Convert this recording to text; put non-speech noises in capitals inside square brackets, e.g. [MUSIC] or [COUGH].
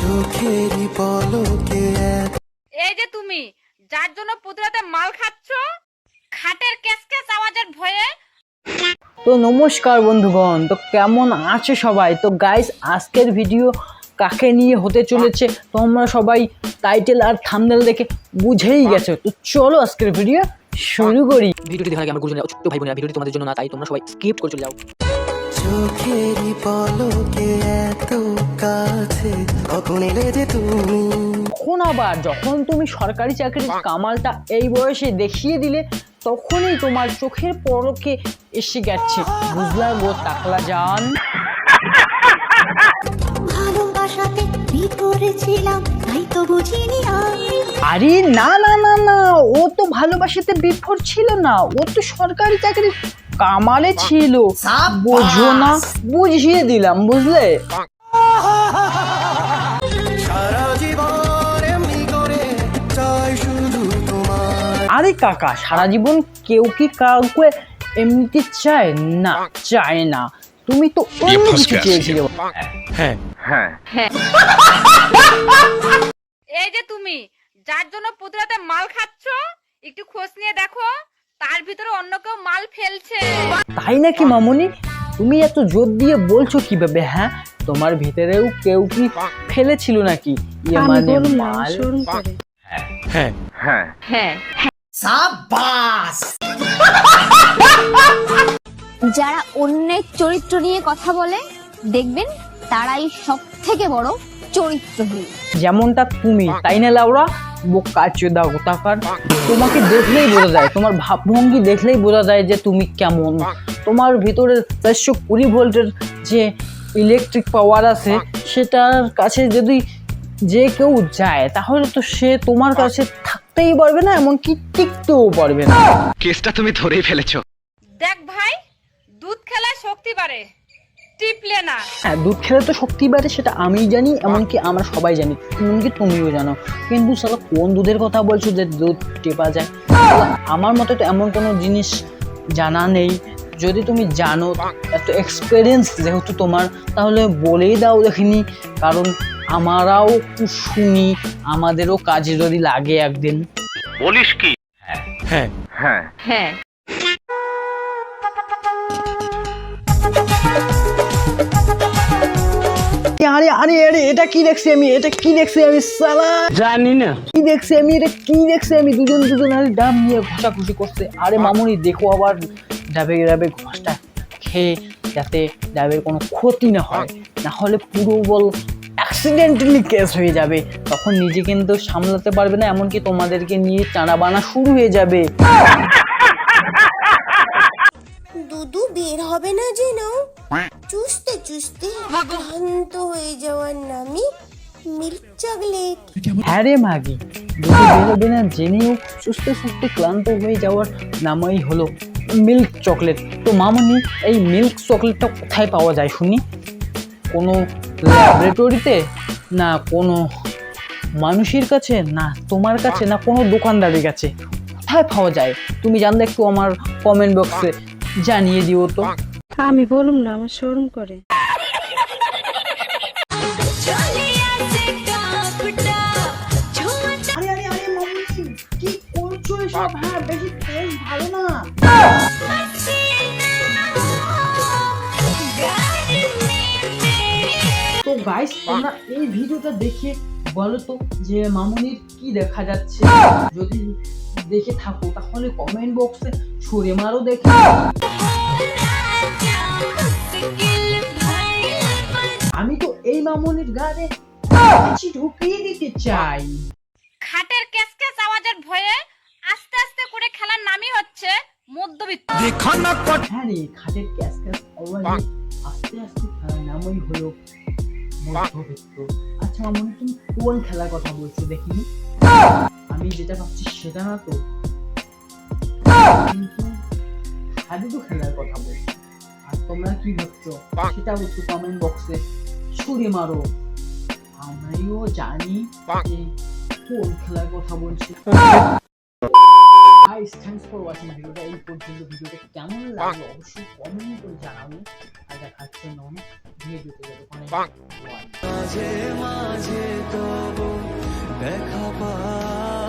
চোখেরই পলকে এই যে তুমি যার জন্য প্রতি রাতে মাল খাচ্ছ? খাটের ক্যাসক্যাস আওয়াজের ভয়ে? তো নমস্কার বন্ধুগণ তো কেমন আছে সবাই? তো গাইস আজকের ভিডিও কাকে নিয়ে হতে চলেছে তোমরা সবাই টাইটেল আর থাম্বনেল দেখে বুঝেই গেছো। তো চলো আজকের ভিডিও শুরু করি। ভিডিওটি দেখার আগে আমার গুরুজনেরা ছোট্ট ভাই বোনেরা ভিডিওটি তোমাদের জন্য না তাই তোমরা সবাই স্কিপ করে চলে যাও। চোখেরই পলকে কখন এলে যে তুমি। তখন আবার যখন তুমি সরকারি চাকরির কামালটা এই বয়সে দেখিয়ে দিলে তখনই তোমার চোখের পরকে এসে গেছে। বুঝলা গো টাকলা যান ভালোবাসাতে ভিতরে ছিলাম তাই তো বুঝিনি আরে। না না না না ও তো ভালোবাসাতে বিফোর ছিল না। ও তো সরকারি চাকরি কামালে ছিল। বোঝো না বুঝিয়ে দিলাম বুঝলে? আরে কাকা সারা জীবন কেউ কি কাউকে এমনিতে চায় না? চায় না। তুমি তো অন্য কিছু চেয়েছিলে। [LAUGHS] এই যে তুমি যার জন্য মাল খাচ্ছ একটু খোঁজ নিয়ে দেখো তার ভিতরে অন্য কেউ মাল ফেলছে। তাই নাকি মামুনি? তুমি এত জোর দিয়ে বলছো কীভাবে হ্যাঁ? তোমার ভিতরেও কেউ কি ফেলেছিল নাকি? ইয়ে মানে মাল? যারা অন্যের চরিত্র নিয়ে কথা বলে দেখবেন তারাই সব থেকে বড় চরিত্রহীন। যেমনটা তুমি তাই না লাউরা? বোকা চোদা গোতাকার তোমাকে দেখলেই বোঝা যায় তোমার ভাবভঙ্গি দেখলেই বোঝা যায় যে তুমি কেমন। তোমার ভিতরে চারশো কুড়ি ভোল্টের যে ইলেকট্রিক পাওয়ার আছে সেটার কাছে যদি যে কেউ যায় তাহলে তো সে তোমার কাছে থাকতেই পারবে না এমনকি টিকতেও পারবে না। কেসটা তুমি ধরেই ফেলেছো। দেখ ভাই দুধ খেলা শক্তি বাড়ে টিপলে না। হ্যাঁ দুধ খেলে তো শক্তি বাড়ে সেটা আমি জানি এমনকি আমরা সবাই জানি এমনকি তুমিও জানো। কিন্তু সালা কোন দুধের কথা বলছো যে দুধ টেপা যায়? আমার মতে তো এমন কোনো জিনিস জানা নেই। যদি তুমি জানো এত এক্সপিরিয়েন্স যেহেতু তোমার তাহলে বলেই দাও দেখিনি। কারণ আমরাও শুনি আমাদেরও কাজে যদি লাগে একদিন। হ্যাঁ। আরে আরে আরে এটা কি দেখছি আমি? এটা কি দেখছি আমি সালা জানি না। কি দেখছি আমি? এটা কি দেখছি আমি? দুজন দুজন আরে ডাব নিয়ে ঘষাঘষি করছে। আরে মামুনি দেখো আবার ডাবে ডাবে ঘষটা খেয়ে যাতে ডাবের কোনো ক্ষতি না হয়। না হলে পুরো বল অ্যাক্সিডেন্টালি কেস হয়ে যাবে। তখন নিজে কিন্তু সামলাতে পারবে না এমনকি তোমাদেরকে নিয়ে টানা বানা শুরু হয়ে যাবে। দুদু বের হবে না যেন। চুষতে চুষতে ক্লান্ত হয়ে যাওয়ার নামে মিল্ক চকলেট। হ্যাঁ রে মাগি দুটো বেরোবে না জেনেও সুস্থে সুস্থে ক্লান্ত হয়ে যাওয়ার নামই হলো মিল্ক চকলেট। তো মামনি এই মিল্ক চকলেটটা কোথায় পাওয়া যায় শুনি? কোনো ল্যাবরেটরিতে না কোনো মানুষের কাছে না তোমার কাছে না কোনো দোকানদারের কাছে? কোথায় পাওয়া যায়? তুমি জানলে একটু আমার কমেন্ট বক্সে জানিয়ে দিও তো। আমি বলুম না আমার শোরুম করে। আরে আরে আরে মামনি কি করছ এসব? গাইস তোমরা এই ভিডিওটা দেখে বলো তো যে মামুনির কি দেখা যাচ্ছে। যদি দেখে থাকো তাহলে কমেন্ট বক্সে ছুড়ে মারো দেখে। আমি তো এই মামুনির গানে কাছি ঢুকিয়ে দিতে চাই। খাটের ক্যাসক্যাস আওয়াজের ভয়ে আস্তে আস্তে করে খেলার নামই হচ্ছে মধ্যবিত্ত। হ্যাঁ রে খাটের ক্যাশ ক্যাশ আওয়াজে আস্তে আস্তে খেলার নামই হলো মধ্যবিত্ত আচ্ছা মামুনি তুমি কোন খেলার কথা বলছো দেখিনি? আমি যেটা ভাবছি সেটা না তো। কিন্তু হাডুডু খেলার কথা বলছি। আর তোমরা কি ভাবছ? সেটাও একটু কমেন্ট বক্সে ছুড়ে মারো। আমিও জানি কোন খেলার কথা বলছি। গাইস থ্যাঙ্কস ফর ওয়াচিং ভিডিওটা এই পর্যন্ত ভিডিওটা কেমন লাগল? অবশ্যই কমেন্ট করে জানাব আর দেখাচ্ছে নন ভিডিওতে যতক্ষণ মাঝে মাঝে তবু দেখা পায়